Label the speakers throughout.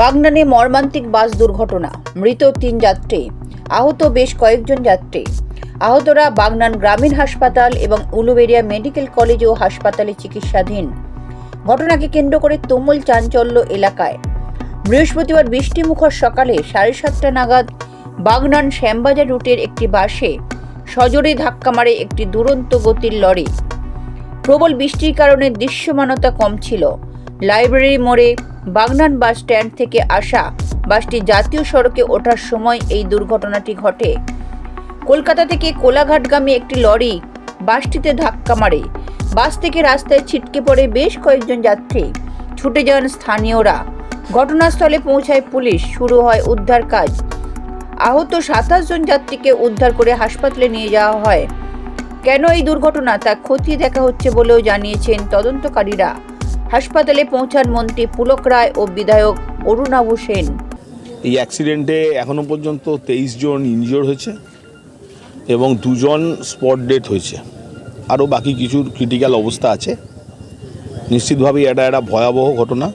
Speaker 1: বাগনানে মর্মান্তিক বাস দুর্ঘটনা। মৃত তিন যাত্রী। আহত বেশ কয়েকজন যাত্রী। আহতরা বাগনান গ্রামীণ হাসপাতাল এবং উলুবেড়িয়া মেডিকেল কলেজ ও হাসপাতালে চিকিৎসাধীন। ঘটনাকে কেন্দ্র করে তুমুল চাঞ্চল্য এলাকায়। বৃহস্পতিবার বৃষ্টিমুখর সকালে সাড়ে সাতটা নাগাদ বাগনান শ্যামবাজার রুটের একটি বাসে সজোরে ধাক্কা মারে একটি দুরন্ত গতির লরি। প্রবল বৃষ্টির কারণে দৃশ্যমানতা কম ছিল। লাইব্রেরি মোড়ে বাগনান বাস স্ট্যান্ড থেকে আসা বাসটি জাতীয় সড়কে ওঠার সময় এই দুর্ঘটনাটি ঘটে। কলকাতা থেকে কোলাঘাটগামী একটি লরি বাসটিতে ধাক্কা মারে। বাস থেকে রাস্তায় ছিটকে পড়ে বেশ কয়েকজন যাত্রী। ছুটে যান স্থানীয়রা। ঘটনাস্থলে পৌঁছায় পুলিশ। শুরু হয় উদ্ধার কাজ। আহত সাতাশ জন যাত্রীকে উদ্ধার করে হাসপাতালে নিয়ে যাওয়া হয়। কেন এই দুর্ঘটনা? তা খতিয়ে দেখা হচ্ছে বলেও জানিয়েছেন তদন্তকারীরা। হাসপাতালে পৌঁছান মন্ত্রী পুলক রায় ও বিধায়ক অরুণাবু সেন।
Speaker 2: এই অ্যাক্সিডেন্টে এখনও পর্যন্ত তেইশ জন ইনজিওর হয়েছে এবং দুজন স্পট ডেট হয়েছে। আরও বাকি কিছুর ক্রিটিক্যাল অবস্থা আছে। নিশ্চিতভাবেই এটা একটা ভয়াবহ ঘটনা।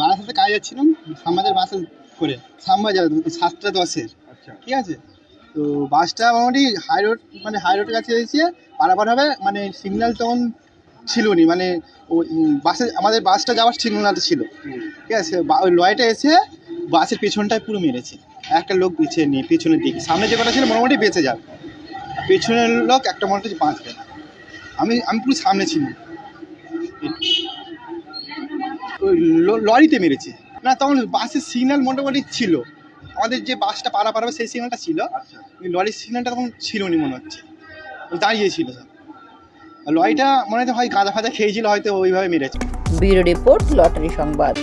Speaker 3: বারাসাতে কাজে যাচ্ছিলাম আমাদের বাসে করে শ্যামবাজার সাতটা দশের। ঠিক আছে? তো বাসটা মোটামুটি হাই রোড মানে হাই রোডের কাছে এসে পারাপার হবে মানে সিগন্যাল তখন ছিল নি মানে বাসে আমাদের বাসটা যাওয়ার সিগন্যালটা ছিল। ঠিক আছে ওই লরিটা এসে বাসের পেছনটায় পুরো মেরেছে। একটা লোক পিছিয়ে নিয়ে পিছনের দিকে। সামনে যে কটা ছিল মোটামুটি বেঁচে যাবে। পেছনের লোক একটা মোটামুটি বাঁচবে না আমি আমি পুরো সামনে ছিলাম। ওই লরিতে মেরেছে। না তখন বাসের সিগন্যাল মোটামুটি ছিল। আমাদের যে বাসটা পারা পারাবে সেই সিগন্যালটা ছিল। লরির সিগন্যালটা তখন ছিল নি মনে হচ্ছে। দাঁড়িয়েছিল সব। লরিটা মনে হয় গাঁদা ফাঁদা খেয়েছিল হয়তো ওইভাবে মেরেছে।
Speaker 1: ব্যুরো রিপোর্ট লটারি সংবাদ।